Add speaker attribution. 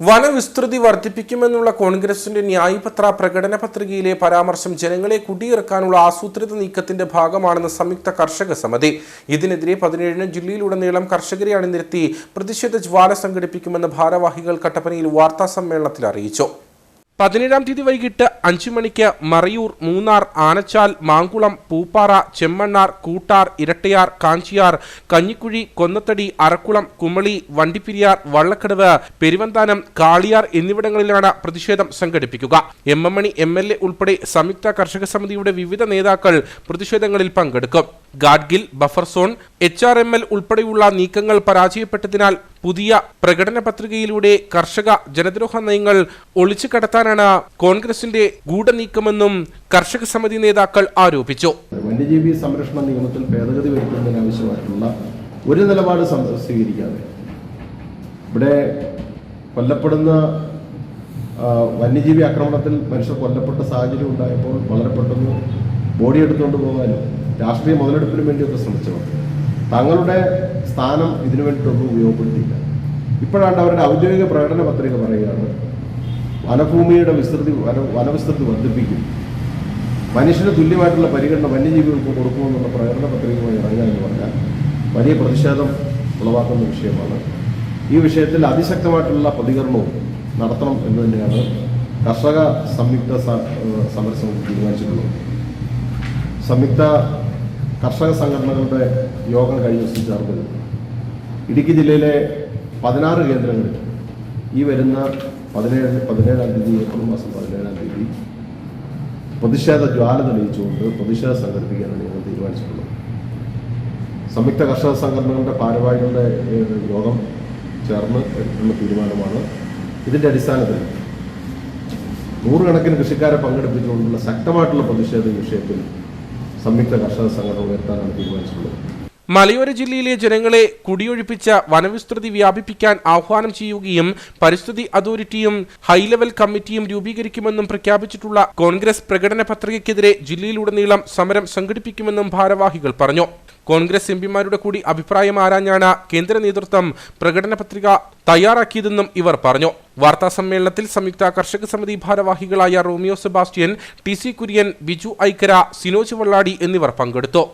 Speaker 1: വനവിസ്തൃതി വർദ്ധിപ്പിക്കുമെന്നുള്ള കോൺഗ്രസിന്റെ ന്യായപത്ര പ്രകടന പത്രികയിലെ പരാമർശം ജനങ്ങളെ കുടിയിറക്കാനുള്ള ആസൂത്രിത നീക്കത്തിന്റെ ഭാഗമാണെന്ന് സംയുക്ത കർഷക സമിതി. ഇതിനെതിരെ പതിനേഴിന് ജില്ലയിലുടനീളം കർഷകരെ അണിനിരത്തി പ്രതിഷേധ ജ്വാല സംഘടിപ്പിക്കുമെന്ന് ഭാരവാഹികൾ കട്ടപ്പനയിൽ വാർത്താ സമ്മേളനത്തിൽ അറിയിച്ചു. പതിനേഴാം തീയതി വൈകിട്ട് അഞ്ചു മണിക്ക് മറയൂർ മൂന്നാർ ആനച്ചാൽ മാങ്കുളം പൂപ്പാറ ചെമ്മണ്ണാർ കൂട്ടാർ ഇരട്ടയാർ കാഞ്ചിയാർ കഞ്ഞിക്കുഴി കൊന്നത്തടി അറക്കുളം കുമളി വണ്ടിപ്പിരിയാർ വള്ളക്കടവ് പെരുവന്താനം കാളിയാർ എന്നിവിടങ്ങളിലാണ് പ്രതിഷേധം സംഘടിപ്പിക്കുക. M M Mani M L A ഉൾപ്പെടെ സംയുക്ത കർഷക സമിതിയുടെ വിവിധ നേതാക്കൾ പ്രതിഷേധങ്ങളിൽ പങ്കെടുക്കും. Gadgil buffer zone H R M L ഉൾപ്പെടെയുള്ള നീക്കങ്ങൾ പരാജയപ്പെട്ടതിനാൽ പുതിയ പ്രകടന പത്രികയിലൂടെ കർഷക ജനദ്രോഹ നയങ്ങൾ ഒളിച്ചു കടത്താനാണ് കോൺഗ്രസിന്റെ ഗൂഢനീക്കമെന്നും കർഷക സമിതി നേതാക്കൾ ആരോപിച്ചു.
Speaker 2: വന്യജീവി സംരക്ഷണ നിയമത്തിൽ ഭേദഗതി വരുത്തുന്നതിനാവശ്യമായിട്ടുള്ള ഒരു നിലപാട് സ്വീകരിക്കാതെ ഇവിടെ കൊല്ലപ്പെടുന്ന വന്യജീവി ആക്രമണത്തിൽ മനുഷ്യർ കൊല്ലപ്പെട്ട സാഹചര്യം ഉണ്ടായപ്പോൾ വളരെ പെട്ടെന്ന് ബോഡി എടുത്തുകൊണ്ട് പോകാനും രാഷ്ട്രീയ മുതലെടുപ്പിനും വേണ്ടിയൊക്കെ ശ്രമിച്ചവർ. തങ്ങളുടെ സ്ഥാനം ഇതിനു വേണ്ടിയിട്ടൊന്നും ഉപയോഗപ്പെടുത്തിയില്ല. ഇപ്പോഴാണ്ട് അവരുടെ ഔദ്യോഗിക പ്രകടന പത്രിക പറയുകയാണ് വനഭൂമിയുടെ വിസ്തൃതി വന വനവിസ്തൃതി വർദ്ധിപ്പിക്കും. മനുഷ്യന് തുല്യമായിട്ടുള്ള പരിഗണന വന്യജീവികൾക്ക് കൊടുക്കുമെന്നുള്ള പ്രകടന പത്രികയുമായി ഇറങ്ങുക എന്ന് പറഞ്ഞാൽ വലിയ പ്രതിഷേധം ഉളവാക്കുന്ന വിഷയമാണ്. ഈ വിഷയത്തിൽ അതിശക്തമായിട്ടുള്ള പ്രതികരണവും നടത്തണം എന്ന് തന്നെയാണ് കർഷക സംയുക്ത സമരസമിതി തീരുമാനിച്ചിട്ടുള്ളത്. സംയുക്ത കർഷക സംഘടനകളുടെ യോഗം കഴിഞ്ഞ ദിവസം ചേർന്നത്. ഇടുക്കി ജില്ലയിലെ പതിനാറ് കേന്ദ്രങ്ങളിൽ ഈ വരുന്ന പതിനേഴ് പതിനേഴാം തീയതി ഏപ്രിൽ മാസം പതിനേഴാം തീയതി പ്രതിഷേധ ജ്വാല തെളിയിച്ചുകൊണ്ട് പ്രതിഷേധം സംഘടിപ്പിക്കാനാണ് ഞങ്ങൾ തീരുമാനിച്ചിട്ടുള്ളത്. സംയുക്ത കർഷക സംഘടനകളുടെ ഭാരവാഹികളുടെ യോഗം ചേർന്ന് എടുക്കുന്ന തീരുമാനമാണ്. ഇതിന്റെ അടിസ്ഥാനത്തിൽ നൂറുകണക്കിന് കൃഷിക്കാരെ പങ്കെടുപ്പിച്ചുകൊണ്ടുള്ള ശക്തമായിട്ടുള്ള പ്രതിഷേധ വിഷയത്തിൽ സംയുക്ത കർഷക സംഘടന ഉയർത്താനാണ് തീരുമാനിച്ചിട്ടുള്ളത്
Speaker 1: മലയോര ജില്ലയിലെ ജനങ്ങളെ കുടിയൊഴിപ്പിച്ച വനവിസ്തൃതി വ്യാപിപ്പിക്കാൻ ആഹ്വാനം ചെയ്യുകയും പരിസ്ഥിതി അതോറിറ്റിയും ഹൈലെവൽ കമ്മിറ്റിയും രൂപീകരിക്കുമെന്നും പ്രഖ്യാപിച്ചിട്ടുള്ള കോൺഗ്രസ് പ്രകടന പത്രികയ്ക്കെതിരെ ജില്ലയിലുടനീളം സമരം സംഘടിപ്പിക്കുമെന്നും ഭാരവാഹികൾ പറഞ്ഞു. കോൺഗ്രസ് എംപിമാരുടെ കൂടി അഭിപ്രായം ആരാഞ്ഞാണ് കേന്ദ്ര നേതൃത്വം പ്രകടന പത്രിക തയ്യാറാക്കിയതെന്നും ഇവർ പറഞ്ഞു. വാർത്താ സമ്മേളനത്തിൽ സംയുക്ത കർഷക സമിതി ഭാരവാഹികളായ Romeo Sebastian T C Kurian Biju Aikkara Sinoj Valladi എന്നിവർ പങ്കെടുത്തു.